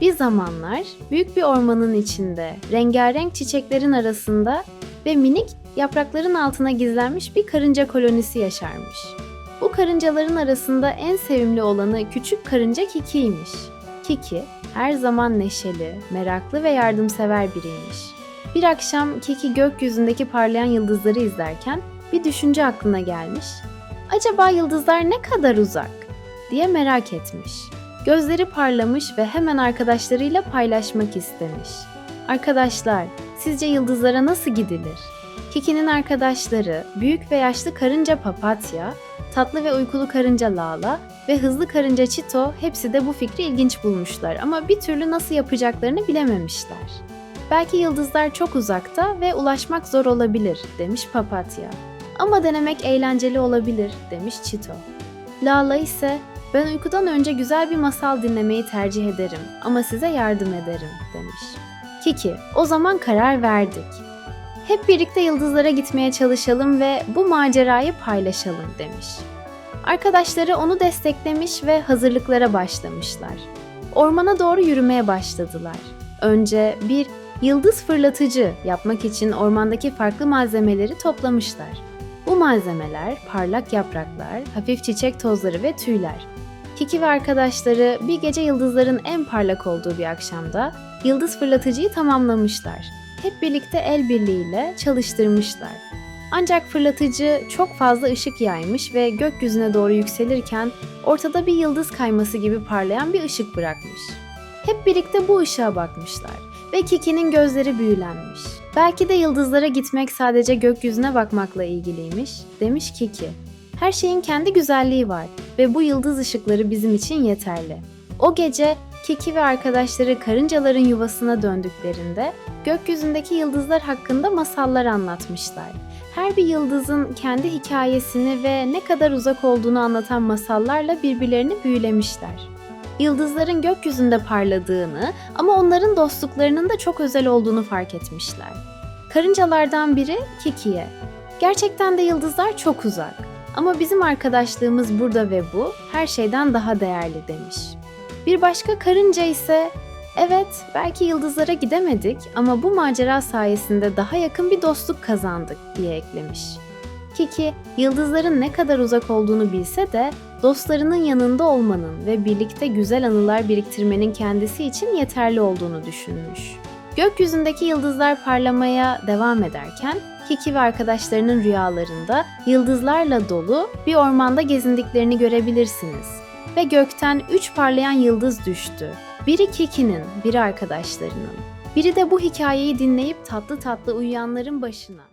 Bir zamanlar büyük bir ormanın içinde, rengarenk çiçeklerin arasında ve minik yaprakların altına gizlenmiş bir karınca kolonisi yaşarmış. Bu karıncaların arasında en sevimli olanı küçük karınca Kiki'ymiş. Kiki her zaman neşeli, meraklı ve yardımsever biriymiş. Bir akşam Kiki gökyüzündeki parlayan yıldızları izlerken bir düşünce aklına gelmiş. Acaba yıldızlar ne kadar uzak diye merak etmiş. Gözleri parlamış ve hemen arkadaşlarıyla paylaşmak istemiş. Arkadaşlar, sizce yıldızlara nasıl gidilir? Kiki'nin arkadaşları, büyük ve yaşlı karınca Papatya, tatlı ve uykulu karınca Lala ve hızlı karınca Çito hepsi de bu fikri ilginç bulmuşlar ama bir türlü nasıl yapacaklarını bilememişler. Belki yıldızlar çok uzakta ve ulaşmak zor olabilir demiş Papatya. Ama denemek eğlenceli olabilir demiş Çito. Lala ise ben uykudan önce güzel bir masal dinlemeyi tercih ederim ama size yardım ederim demiş. Kiki, o zaman karar verdik. Hep birlikte yıldızlara gitmeye çalışalım ve bu macerayı paylaşalım demiş. Arkadaşları onu desteklemiş ve hazırlıklara başlamışlar. Ormana doğru yürümeye başladılar. Önce bir yıldız fırlatıcı yapmak için ormandaki farklı malzemeleri toplamışlar. Bu malzemeler parlak yapraklar, hafif çiçek tozları ve tüyler. Kiki ve arkadaşları bir gece yıldızların en parlak olduğu bir akşamda yıldız fırlatıcıyı tamamlamışlar. Hep birlikte el birliğiyle çalıştırmışlar. Ancak fırlatıcı çok fazla ışık yaymış ve gökyüzüne doğru yükselirken ortada bir yıldız kayması gibi parlayan bir ışık bırakmış. Hep birlikte bu ışığa bakmışlar ve Kiki'nin gözleri büyülenmiş. Belki de yıldızlara gitmek sadece gökyüzüne bakmakla ilgiliymiş, demiş Kiki. Her şeyin kendi güzelliği var ve bu yıldız ışıkları bizim için yeterli. O gece Kiki ve arkadaşları karıncaların yuvasına döndüklerinde gökyüzündeki yıldızlar hakkında masallar anlatmışlar. Her bir yıldızın kendi hikayesini ve ne kadar uzak olduğunu anlatan masallarla birbirlerini büyülemişler. Yıldızların gökyüzünde parladığını ama onların dostluklarının da çok özel olduğunu fark etmişler. Karıncalardan biri Kiki'ye, gerçekten de yıldızlar çok uzak ama bizim arkadaşlığımız burada ve bu her şeyden daha değerli demiş. Bir başka karınca ise evet belki yıldızlara gidemedik ama bu macera sayesinde daha yakın bir dostluk kazandık diye eklemiş. Kiki yıldızların ne kadar uzak olduğunu bilse de dostlarının yanında olmanın ve birlikte güzel anılar biriktirmenin kendisi için yeterli olduğunu düşünmüş. Gökyüzündeki yıldızlar parlamaya devam ederken Kiki ve arkadaşlarının rüyalarında yıldızlarla dolu bir ormanda gezindiklerini görebilirsiniz. Ve gökten üç parlayan yıldız düştü. Biri Kiki'nin, biri arkadaşlarının. Biri de bu hikayeyi dinleyip tatlı tatlı uyuyanların başına.